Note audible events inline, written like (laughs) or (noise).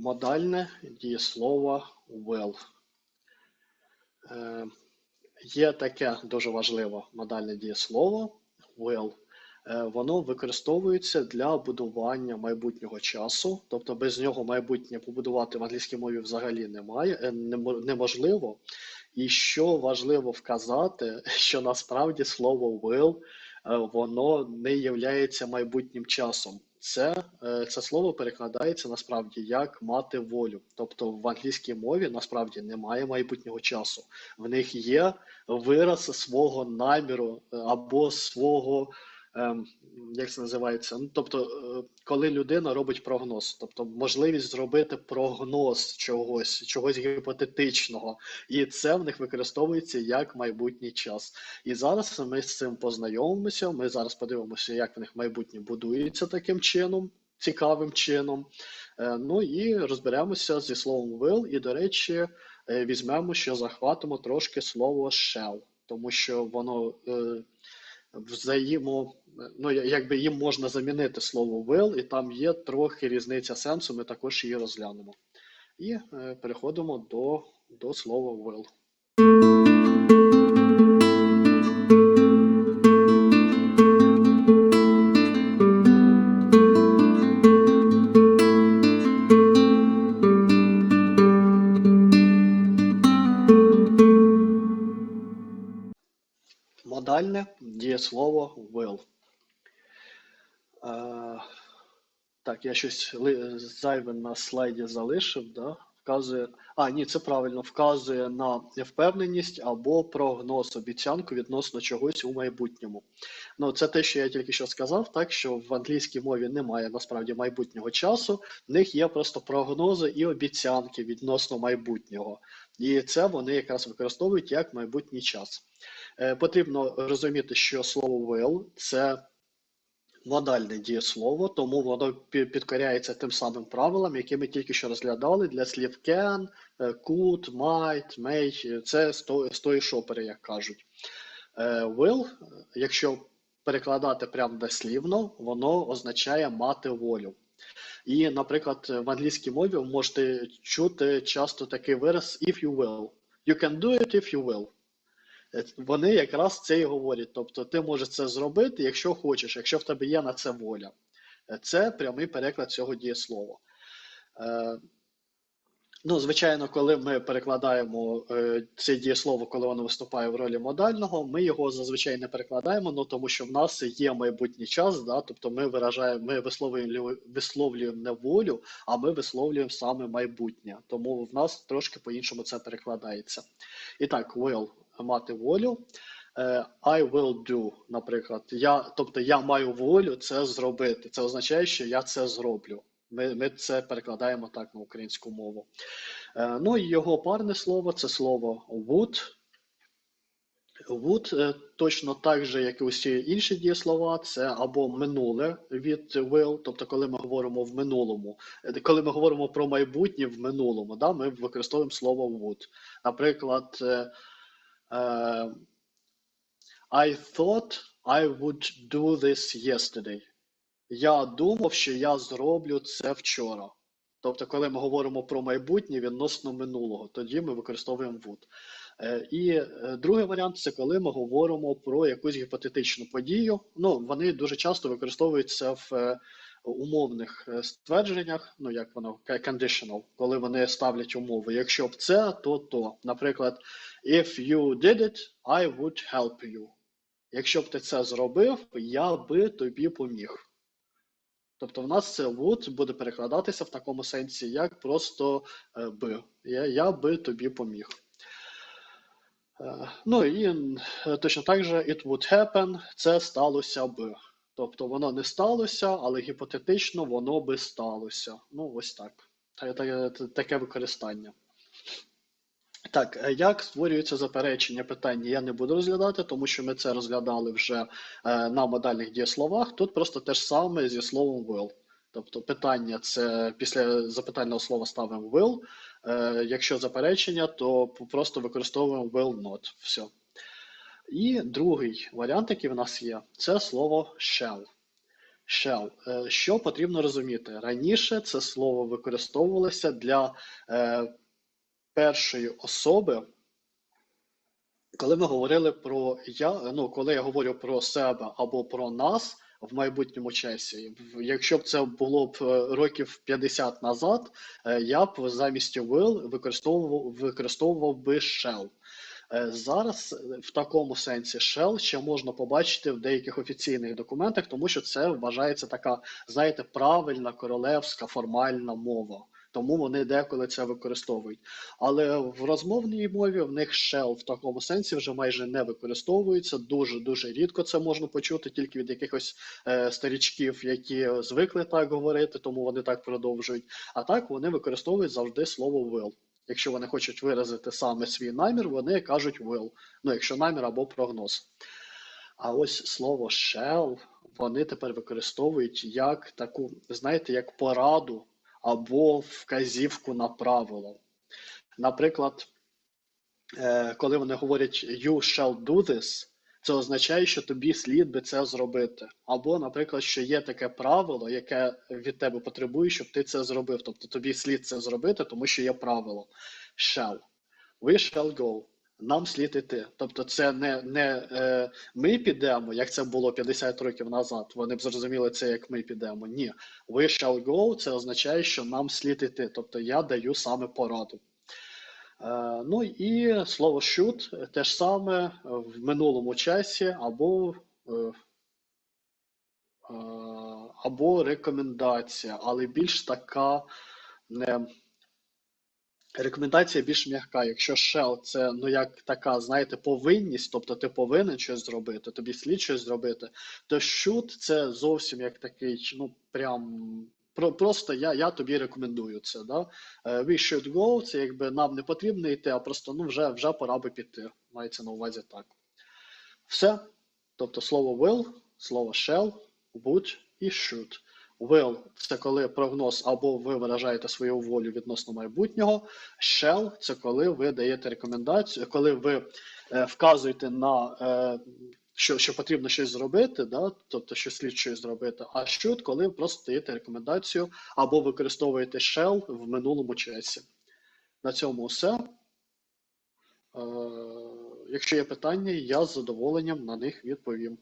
модальне дієслово will. Е, Є таке дуже важливе модальне дієслово will. Е, Воно використовується для будування майбутнього часу, тобто без нього майбутнє побудувати в англійській мові взагалі немає, е, неможливо. І що важливо вказати, (laughs) що насправді слово will воно не являється майбутнім часом. Це, е, це слово перекладається насправді як мати волю. Тобто в англійській мові насправді немає майбутнього часу. В них є вираз свого наміру е, або свого, як це називається? Ну, тобто, е, коли людина робить прогноз, тобто можливість зробити прогноз чогось, чогось гіпотетичного, і це в них використовується як майбутній час. І зараз ми з цим познайомимося. Ми зараз подивимося, як в них майбутнє будується таким чином, цікавим чином. Е, Ну і розберемося зі словом will. І, до речі, е, візьмемо, що захватимо трошки слово shall, тому що воно взаємо, ну якби їм можна замінити слово will, і там є трохи різниця сенсу. Ми також її розглянемо. І е, переходимо до, до слова will. Модальне дієслово will. Так, я щось зайве на слайді залишив, да? Вказує. А, ні, це правильно, вказує на впевненість або прогноз, обіцянку відносно чогось у майбутньому. Ну, це те, що я тільки що сказав, так що в англійській мові немає насправді майбутнього часу, в них є просто прогнози і обіцянки відносно майбутнього. І це вони якраз використовують як майбутній час. Е, Потрібно розуміти, що слово will це модальне дієслово, тому воно підкоряється тим самим правилам, які ми тільки що розглядали для слів can, е, could, might, may. Це з то- з тої шопери, як кажуть. Е, Will, якщо перекладати прямо дослівно, воно означає мати волю. І, наприклад, в англійській мові ви можете чути часто такий вираз if you will. You can do it if you will. Е, Вони якраз це і говорять. Тобто ти можеш це зробити, якщо хочеш, якщо в тебе є на це воля. Е, Це прямий переклад цього дієслова. Е, Ну, звичайно, коли ми перекладаємо е, це дієслово, коли воно виступає в ролі модального, ми його зазвичай не перекладаємо, ну тому що в нас є майбутній час, да, тобто ми виражаємо, ми висловлюємо, висловлюємо не волю, а ми висловлюємо саме майбутнє. Тому в нас трошки по-іншому це перекладається. І так, will мати волю. Е, I will do, наприклад. Я, тобто я маю волю це зробити. Це означає, що я це зроблю. Ми, ми це перекладаємо так на українську мову. Е, Ну і його парне слово це слово would. Would е, точно так же, як і усі інші дієслова, це або минуле від will, тобто коли ми говоримо в минулому, коли ми говоримо про майбутнє в минулому, да, ми використовуємо слово would. Наприклад, е, I thought I would do this yesterday. Я думав, що я зроблю це вчора. Тобто, коли ми говоримо про майбутнє відносно минулого, тоді ми використовуємо would. Е, І е, другий варіант це коли ми говоримо про якусь гіпотетичну подію. Ну, вони дуже часто використовуються в е, умовних е, ствердженнях, ну як воно conditional, коли вони ставлять умови. Якщо б це, то то. Наприклад, if you did it, I would help you. Якщо б ти це зробив, я би тобі поміг. Тобто в нас це would буде перекладатися в такому сенсі, як просто е, би. Я, я би тобі поміг. Е, Ну і точно так же it would happen, це сталося би. Тобто воно не сталося, але гіпотетично воно би сталося. Ну, ось так. Та- та- та- Таке використання. Так, е, як створюється заперечення питання, я не буду розглядати, тому що ми це розглядали вже е, на модальних дієсловах. Тут просто те ж саме зі словом will. Тобто питання це після запитального слова ставимо will. Е, якщо заперечення, то просто використовуємо will not. Все. І другий варіант, який в нас є, це слово shall. Shall. Е, Що потрібно розуміти? Раніше це слово використовувалося для е, першої особи, коли ми говорили про я, ну коли я говорю про себе або про нас в майбутньому часі, якщо б це було б е, років 50 назад, я б замість will використовував, використовував би shall. Е, Зараз е, в такому сенсі shell ще можна побачити в деяких офіційних документах, тому що це вважається така, знаєте, правильна королевська формальна мова. Тому вони деколи це використовують. Але в розмовній мові в них shell в такому сенсі вже майже не використовується. Дуже дуже рідко це можна почути тільки від якихось е, старічків, які звикли так говорити, тому вони так продовжують. А так вони використовують завжди слово will. Якщо вони хочуть виразити саме свій намір, вони кажуть will. Ну, якщо намір або прогноз. А ось слово shall вони тепер використовують як таку, знаєте, як пораду або вказівку на правило. Наприклад, е, коли вони говорять you shall do this, це означає, що тобі слід би це зробити. Або, наприклад, що є таке правило, яке від тебе потребує, щоб ти це зробив. Тобто тобі слід це зробити, тому що є правило. Shall. We shall go. Нам слід іти. Тобто, це не, не е, ми підемо, як це було 50 років назад. Вони б зрозуміли це, як ми підемо. Ні. We shall go це означає, що нам слід іти. Тобто я даю саме пораду. Е, Ну і слово should те ж саме в минулому часі або, е, е, або рекомендація, але більш така не. Рекомендація більш м'яка. Якщо shall це ну як така, знаєте, повинність, тобто ти повинен щось зробити, тобі слід щось зробити, то should це зовсім як такий, ну прям про, просто я, я тобі рекомендую це. Да? Е, We should go, це якби нам не потрібно йти, а просто ну вже, вже пора би піти. Мається на увазі так. Все. Тобто слово will, слово shall, would і should. Will – це коли прогноз або ви виражаєте свою волю відносно майбутнього. Shall – це коли ви даєте рекомендацію, коли ви е, вказуєте на е, що, що потрібно щось зробити, да? тобто що слід щось зробити. А що, – коли просто даєте рекомендацію або використовуєте shell в минулому часі. На цьому все. Е, якщо є питання, я з задоволенням на них відповім.